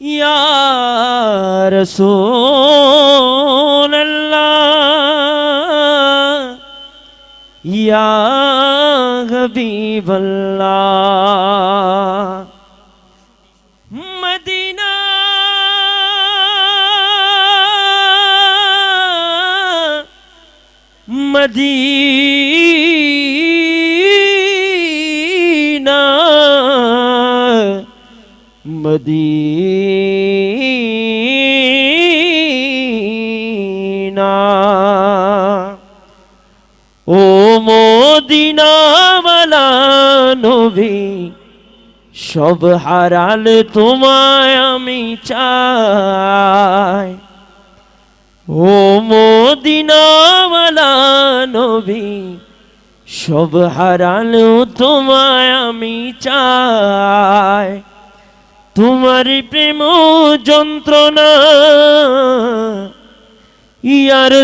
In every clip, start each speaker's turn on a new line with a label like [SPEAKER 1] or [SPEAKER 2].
[SPEAKER 1] ইয়া রাসূলুল্লাহ ইয়া হাবিবাল্লাহ মদিনা মদিনা মদিনা। ও মদিনাওয়ালা নবী, সব হারাল তোমায় আমি চাই। ও মদিনাওয়ালা নবী, সব হারাল তোমায় আমি চাই। তোমার প্রেম যন্ত্রণা ইয়ার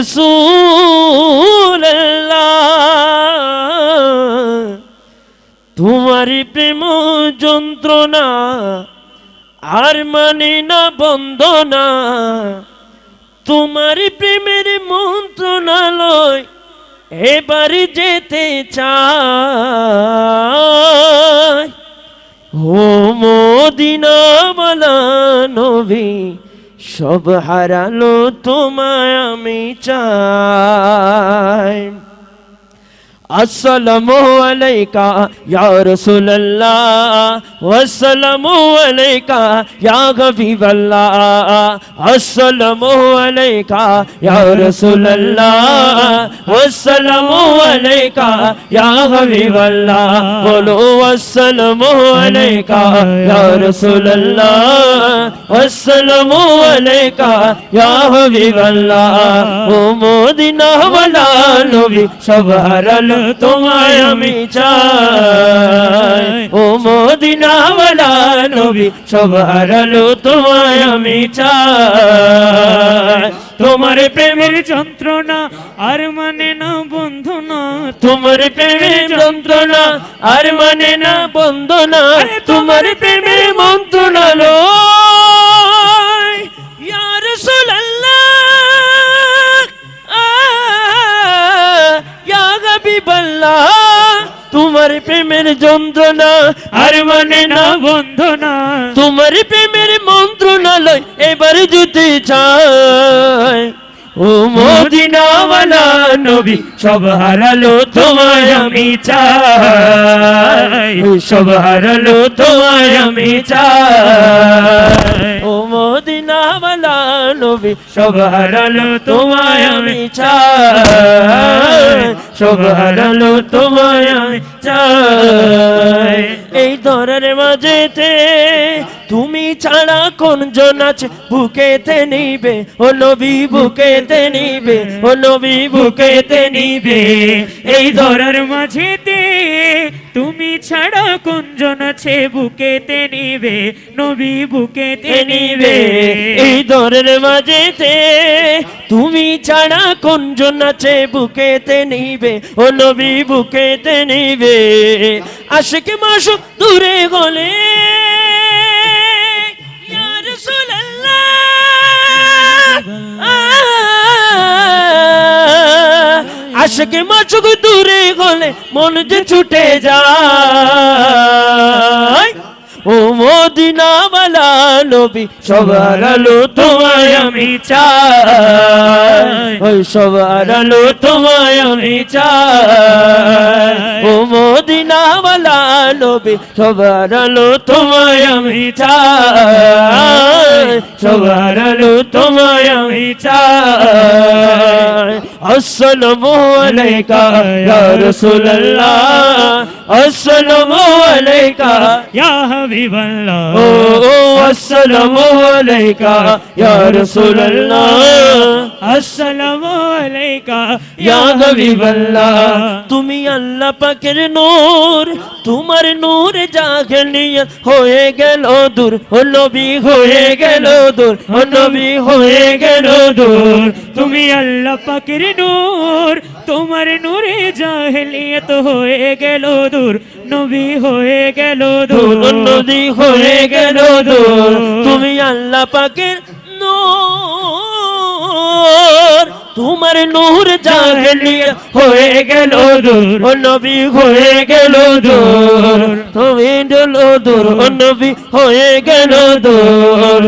[SPEAKER 1] তোমার প্রেম যন্ত্রণা আর মানে না বন্দনা। তোমার প্রেমের মন্ত্রণালয় এবার যেতে চাই ও মদিনাওয়ালা নবী সব হারালো তোমায় আমি চাই। আসসালামু আলাইকা ইয়া রাসূলুল্লাহ ওয়াসসালামু আলাইকা ইয়া হাবিবাল্লাহ আসসালামু আলাইকা ইয়া রাসূলুল্লাহ ওয়াসসালামু আলাইকা ইয়া হাবিবাল্লাহ বলো আসসালামু আলাইকা ইয়া রাসূলুল্লাহ ওয়াসসালামু আলাইকা ইয়া হাবিবাল্লাহ ও মদিনা ওয়ালা নবী সব হারালো তোমায় আমি চাই। ও মদিনাওয়ালা নবী সব হারালো তোমায় আমি চাই। তোমার প্রেমের
[SPEAKER 2] যন্ত্রণা আর মানে না বন্ধু না
[SPEAKER 1] তোমার প্রেমের যন্ত্রণা আর মানে না বন্দনা তোমার প্রেমের মন্ত্রণালয় তোমার প্রেমের যন্ত্রণা আর মানে না
[SPEAKER 2] বন্ধু না
[SPEAKER 1] তোমার প্রেমের মন্ত্রণালয় এবার যেতে চাই ও মদিনাওয়ালা নবী, সব হারালো তোমায় আমি চাই। সব হারালো তোমায় আমি চাই। ও মদিনাওয়ালা নবী তোমায় আমি চাই। তোমায় আমি চাই। এই দরের মাঝেতে তুমি ছাড়া কোন জন আছে? বুকেতে নিবে, ও নবী বুকেতে নিবে, ও নবী বুকেতে নিবে।
[SPEAKER 2] এই ধরার মাঝেতে ছাড়া কুঞ্জন আছে, বুকেতে নিবে, নবী বুকেতে নিবে।
[SPEAKER 1] এই দরের মাঝেতে তুমি ছাড়া কুঞ্জন আছে, বুকেতে নিবে, ও নবী বুকেতে নিবে। আশিক মাসুক দূরে গলে আশিক মাসুক দূরে গলে মন যে ছুটে যায় ও মদিনাওয়ালা নবী, সবার আলো তোমায় আমি চাই। ওই সবার আলো তোমায় আমি চাই। ও মদিনাওয়ালা নবী, সবার আলো তোমায় আমি চাই। সবার আলো তোমায় আমি চাই। আসসালামু আলাইকা ইয়া রাসূলুল্লাহ। আসসালামু আলাইকা
[SPEAKER 2] ইয়া হাবিবাল্লাহ
[SPEAKER 1] ও ও আসসালামু আলাইকা ইয়া রাসূলুল্লাহ
[SPEAKER 2] আসসালামু আলাইকা
[SPEAKER 1] ইয়া হাবিবাল্লাহ। তুমি আল্লাহ পাকের নূর তোমার নূর জাগলিয়ত হয়ে গেল দূর ও নবী হয়ে গেল দূর ও নবী হয়ে গেল দূর।
[SPEAKER 2] তুমি আল্লাহ পাকের নূর তোমার নূরে জাহেলিয়ত হয়ে গেল দূর নবী হয়ে গেল
[SPEAKER 1] দূর।
[SPEAKER 2] দূর
[SPEAKER 1] নদী হয়ে গেল দূর তুমি আল্লাহ পাকের নূর। তোমার নূর জাগলিয়া হয়ে গেল দূর, ও নবী হয়ে গেল দূর। তুমি ডলো দূর, ও নবী হয়ে গেল দূর।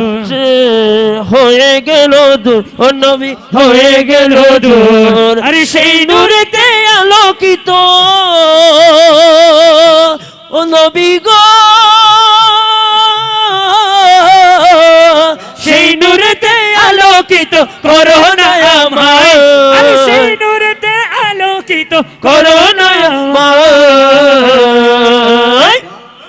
[SPEAKER 1] হয়ে গেল দূর, ও নবী হয়ে গেল দূর।
[SPEAKER 2] আরে সেই
[SPEAKER 1] নূরেতে আলোকিত, ও নবী গো।
[SPEAKER 2] সেই নূরেতে আলোকিত
[SPEAKER 1] করোনা আমায়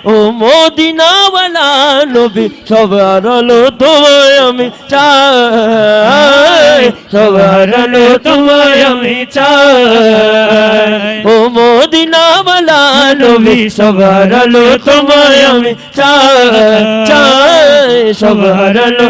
[SPEAKER 1] ও মদিনাওয়ালা নবী সবার আলো তোমায় আমি চাই। সবার আলো তোমায় আমি চাই। ও মদিনাওয়ালা নবী সবার আলো তোমায় আমি চাই। চাই সবার আলো